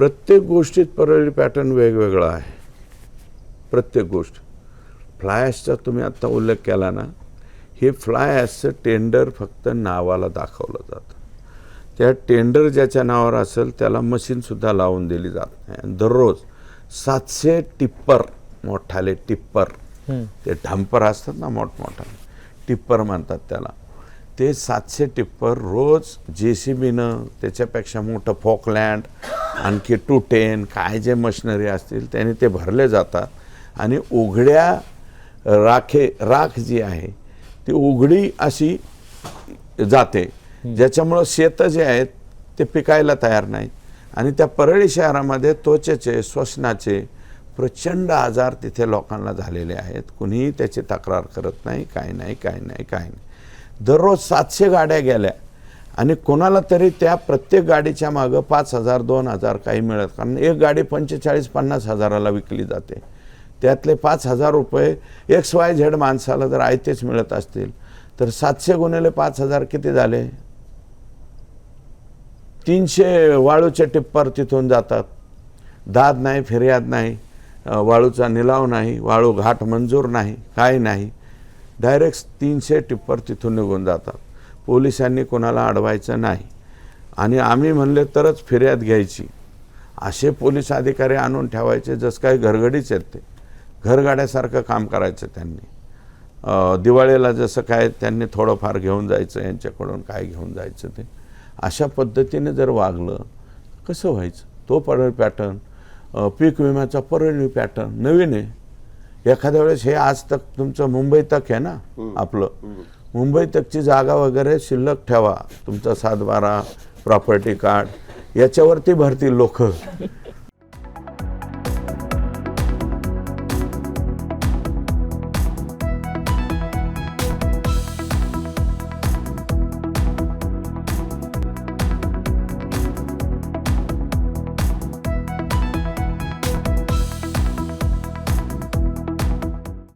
प्रत्येक गोष्टीत परळी पॅटर्न वेगवेगळा आहे. प्रत्येक गोष्ट. फ्लाय ॲशचा तुम्ही आत्ता उल्लेख केला ना हे फ्लाय ॲशचं टेंडर फक्त नावाला दाखवलं जातं. त्या टेंडर ज्याच्या नावावर असेल त्याला मशीनसुद्धा लावून दिली जात नाही. आणि दररोज सातशे टिप्पर मोठाले टिप्पर ते ढंपर असतात ना मोठमोठाले टिप्पर म्हणतात त्याला. ते सातशे टिप्पर रोज जे सी बीनं त्याच्यापेक्षा मोठं फॉकलँड आणखी टू टेन काय जे मशिनरी असतील त्याने ते भरले जातात. आणि उघड्या राखे राख जी आहे ती उघडी अशी जाते. ज्याच्यामुळं शेतं जे आहेत ते पिकायला तयार नाहीत. आणि त्या परळी शहरामध्ये त्वचेचे श्वसनाचे प्रचंड आजार तिथे लोकांना झालेले आहेत. कुणीही त्याची तक्रार करत नाही काय नाही काय नाही काय नाही. दररोज सातशे गाड्या गेल्या. आणि कोणाला तरी त्या प्रत्येक गाडीच्या मागं पाच हजार दोन हजार काही मिळत. कारण एक गाडी पंचेचाळीस पन्नास हजाराला विकली जाते. त्यातले पाच हजार रुपये एक्स वाय झेड माणसाला जर आयतेच मिळत असतील तर सातशे गुणिले पाच हजार किती झाले? तीनशे वाळूचे टिप्पर तिथून जातात. दाद नाही फिर्याद नाही वाळूचा निलाव नाही वाळू घाट मंजूर नाही काय नाही. डायरेक्ट तीनशे टिप्पर तिथून निघून जातात. पोलिसांनी कोणाला अडवायचं नाही. आणि आम्ही म्हणले तरच फिर्याद घ्यायची. असे पोलीस अधिकारी आणून ठेवायचे जसं काही घरगडीच आहेत ते. घरगाड्यासारखं काम करायचं त्यांनी. दिवाळीला जसं काय त्यांनी थोडंफार घेऊन जायचं यांच्याकडून काय घेऊन जायचं ते. अशा पद्धतीने जर वागलं कसं व्हायचं? तो परळ पॅटर्न पीक विम्याचा परळी पॅटर्न नवीन आहे. एखाद्या वेळेस हे आज तक तुमचं मुंबई तक आहे ना आपलं. मुंबई तकची जागा वगैरे शिल्लक ठेवा. तुमचा सातबारा प्रॉपर्टी कार्ड याच्यावरती भरतील लोक.